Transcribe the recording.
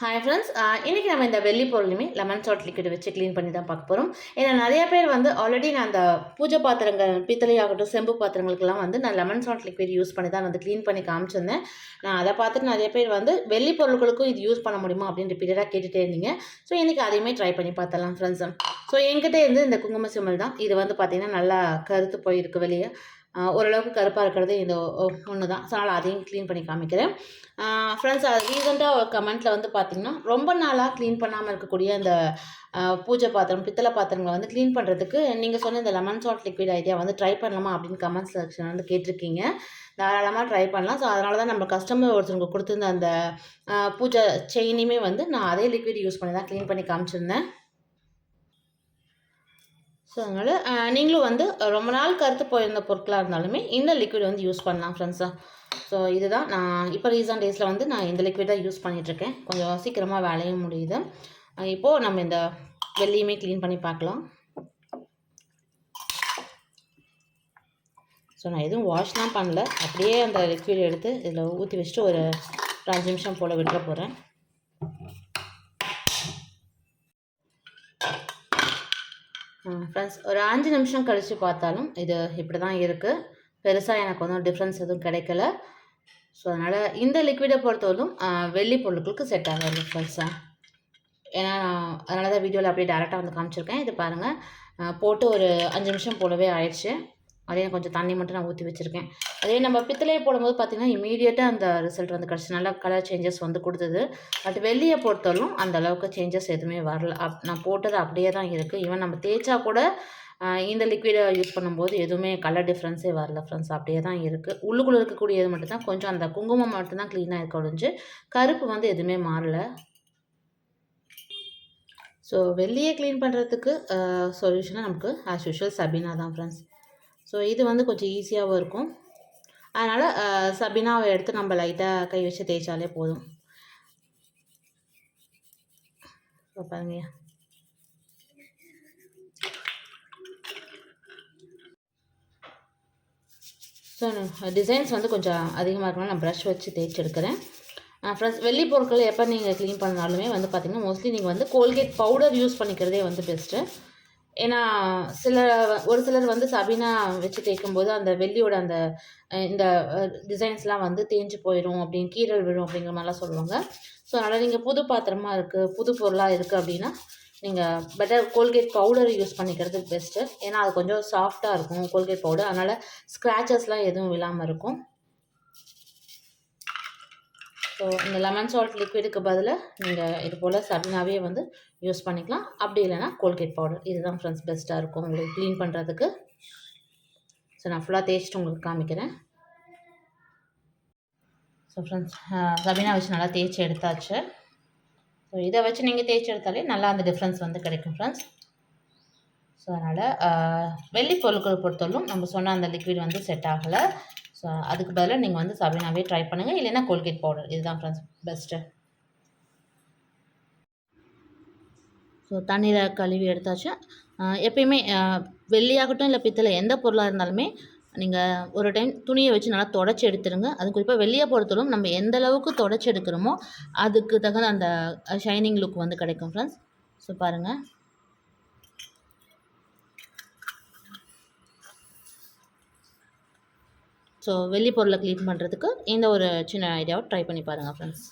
Hi friends இன்றைக்கி நம்ம இந்த வெள்ளி பொருளுமே லெமன் சால்ட் லிக்விட் வச்சு க்ளீன் பண்ணி தான் பார்க்க போகிறோம் ஏன்னா நிறைய பேர் வந்து ஆல்ரெடி நான் அந்த பூஜை பாத்திரங்கள் பித்தளை ஆகட்டும் செம்பு பாத்திரங்களுக்கெல்லாம் வந்து நான் லெமன் சால்ட் லிக்விட் யூஸ் பண்ணி தான் வந்து க்ளீன் பண்ணி காமிச்சிருந்தேன். நான் அதை பார்த்துட்டு நிறைய பேர் வந்து வெள்ளி பொருட்களுக்கும் இது யூஸ் பண்ண முடியுமா அப்படின்னு ரிப்பீட்டடாக கேட்டுகிட்டே இருந்தீங்க. ஸோ இன்றைக்கி அதையுமே ட்ரை பண்ணி பார்த்தலாம் ஃப்ரெண்ட்ஸ் ஸோ என்கிட்ட இருந்து இந்த குங்கும சிமல் தான். இது வந்து பார்த்திங்கன்னா நல்லா கருத்து போயிருக்கு வெளியே. ஓரளவுக்கு கருப்பாக இருக்கிறது இந்த ஒன்று தான் ஸோ அதனால் அதையும் க்ளீன் பண்ணி காமிக்கிறேன். ஃப்ரெண்ட்ஸ் ரீசெண்டாக ஒரு கமெண்ட்டில் வந்து பார்த்திங்கன்னா ரொம்ப நாளாக க்ளீன் பண்ணாமல் இருக்கக்கூடிய அந்த பூஜை பாத்திரம் பித்தளை பாத்திரங்களை வந்து க்ளீன் பண்ணுறதுக்கு நீங்கள் சொன்ன இந்த லெமன் சால்ட் லிக்விட் ஐடியா வந்து ட்ரை பண்ணலாமா அப்படின்னு கமெண்ட் செக்ஷன் வந்து கேட்டிருக்கீங்க. தாராளமாக ட்ரை பண்ணலாம். ஸோ அதனால தான் நம்ம கஸ்டமர் ஒருத்தருக்கு கொடுத்துருந்த அந்த பூஜை செயினையுமே வந்து நான் அதே லிக்விட் யூஸ் பண்ணி தான் க்ளீன் பண்ணி காமிச்சிருந்தேன். ஸோ அதனால் நீங்களும் வந்து ரொம்ப நாள் கருத்து போயிருந்த பொருட்களாக இருந்தாலுமே இந்த லிக்விட் வந்து யூஸ் பண்ணலாம் ஃப்ரெண்ட்ஸாக ஸோ இதுதான் நான் இப்போ ரீசன்ட் டேஸில் வந்து நான் இந்த லிக்விட் தான் யூஸ் பண்ணிகிட்ருக்கேன் கொஞ்சம் சீக்கிரமாக வேலையும் முடியுது. இப்போது நம்ம இந்த வெள்ளியுமே க்ளீன் பண்ணி பார்க்கலாம். ஸோ நான் எதுவும் வாஷ்லாம் பண்ணல. அப்படியே அந்த லிக்விட் எடுத்து இதில் ஊற்றி வச்சுட்டு ஒரு ஒரு அஞ்சு நிமிஷம் போல் விட்டுற போகிறேன் ஃப்ரெண்ட்ஸ் ஒரு அஞ்சு நிமிஷம் கழித்து பார்த்தாலும் இது இப்படி தான் இருக்குது பெருசாக எனக்கு ஒன்றும் டிஃப்ரென்ஸ் எதுவும் கிடைக்கல. ஸோ அதனால் இந்த லிக்விடை பொறுத்தவரைக்கும் வெள்ளி பொருட்களுக்கு செட் ஆகாது ஃப்ரெண்ட்ஸாக ஏன்னா நான் அதனால தான் வீடியோவில் அப்படியே டேரெக்டாக வந்து காமிச்சிருக்கேன். இது பாருங்கள் போட்டு ஒரு அஞ்சு நிமிஷம் போலவே ஆயிடுச்சு. அதே கொஞ்சம் தண்ணி மட்டும் நான் ஊற்றி வச்சுருக்கேன். அதே நம்ம பித்தளையை போடும்போது பார்த்திங்கன்னா இமீடியட்டாக அந்த ரிசல்ட் வந்து கிடச்சி. நல்லா கலர் சேஞ்சஸ் வந்து கொடுத்தது. பட் வெள்ளியை பொறுத்தாலும் அந்த அளவுக்கு சேஞ்சஸ் எதுவுமே வரல. அப் நான் போட்டது அப்படியே தான் இருக்குது ஈவன் நம்ம தேய்ச்சா கூட இந்த லிக்விடை யூஸ் பண்ணும்போது எதுவுமே கலர் டிஃப்ரென்ஸே வரல ஃப்ரெண்ட்ஸ் அப்படியே தான் இருக்குது உள்ளுக்குள்ளே இருக்கக்கூடியது மட்டும்தான். கொஞ்சம் அந்த குங்குமம் மட்டும்தான் க்ளீனாக இருக்க ஒழிஞ்சு கருப்பு வந்து எதுவுமே மாறல. ஸோ வெள்ளியை க்ளீன் பண்ணுறதுக்கு சொல்யூஷனாக நமக்கு ஆஸ் யூஷுவல் சபீனா தான் ஃப்ரெண்ட்ஸ் ஸோ இது வந்து கொஞ்சம் ஈஸியாகவும் இருக்கும். அதனால் சபினாவை எடுத்து நம்ம லைட்டாக கை வச்சு தேய்ச்சாலே போதும். ஸோ பாருங்க ஸோ டிசைன்ஸ் வந்து கொஞ்சம் அதிகமாக இருக்கணும் நான் ப்ரஷ் வச்சு தேய்ச்சி எடுக்கிறேன். ஃப்ரெண்ட்ஸ் வெள்ளி பொருட்களை எப்போ நீங்கள் க்ளீன் பண்ணாலுமே வந்து பார்த்திங்கன்னா மோஸ்ட்லி நீங்கள் வந்து கோல்கேட் பவுடர் யூஸ் பண்ணிக்கிறதே வந்து பெஸ்ட்டு ஏன்னா சில ஒரு சிலர் வந்து சபீனா வச்சு தேய்க்கும்போது அந்த வெள்ளியோட அந்த இந்த டிசைன்ஸ்லாம் வந்து தேஞ்சு போயிடும் அப்படின்னு கீரல் விழும் அப்படிங்கிற மாதிரிலாம் சொல்லுவாங்க. ஸோ அதனால் நீங்கள் புது பாத்திரமாக இருக்குது புது பொருளாக இருக்குது அப்படின்னா நீங்கள் பெட்டர் கோல்கேட் பவுடர் யூஸ் பண்ணிக்கிறது பெஸ்ட்டு ஏன்னா அது கொஞ்சம் சாஃப்டாக இருக்கும் கோல்கேட் பவுடர் அதனால் ஸ்க்ராச்சஸ்லாம் எதுவும் விழாமல் இருக்கும். ஸோ இந்த லெமன் சால்ட் லிக்விடுக்கு பதிலாக நீங்கள் இது போல் சபினாவே வந்து யூஸ் பண்ணிக்கலாம். அப்படி இல்லைன்னா கோல்கேட் பவுடர் இதுதான் ஃப்ரெண்ட்ஸ் பெஸ்ட்டாக இருக்கும் உங்களுக்கு க்ளீன் பண்ணுறதுக்கு ஸோ நான் ஃபுல்லாக தேய்ச்சிட்டு உங்களுக்கு காமிக்கிறேன். ஸோ ஃப்ரெண்ட்ஸ் சபினா வச்சு நல்லா தேய்ச்சி எடுத்தாச்சு. ஸோ இதை வச்சு நீங்கள் தேய்ச்சி எடுத்தாலே நல்லா அந்த டிஃப்ரென்ஸ் வந்து கிடைக்கும் ஃப்ரெண்ட்ஸ் ஸோ அதனால் வெள்ளி பொருட்கள் பொறுத்தவரைக்கும் நம்ம சொன்ன அந்த லிக்விட் வந்து செட் ஆகலை. ஸோ அதுக்கு பதிலாக நீங்கள் வந்து சபினாவே ட்ரை பண்ணுங்கள் இல்லைன்னா கோல்கேட் பவுடர் இதுதான் ஃப்ரெண்ட்ஸ் பெஸ்ட்டு ஸோ தண்ணீரை கழுவி எடுத்தாச்சு. எப்பயுமே வெள்ளியாகட்டும் இல்லை பித்தளை எந்த பொருளாக இருந்தாலுமே நீங்கள் ஒரு டைம் துணியை வச்சு நல்லா தொடச்சி எடுத்துருங்க அது குறிப்பாக வெளியே பொறுத்தவரைக்கும் நம்ம எந்த அளவுக்கு தொடச்சி எடுக்கிறோமோ அதுக்கு தகுந்த அந்த ஷைனிங் லுக் வந்து கிடைக்கும் ஃப்ரெண்ட்ஸ் ஸோ பாருங்கள் ஸோ வெள்ளி பொருளை க்ளீன் பண்ணுறதுக்கு இந்த ஒரு சின்ன ஐடியாவை ட்ரை பண்ணி பாருங்கள் ஃப்ரெண்ட்ஸ்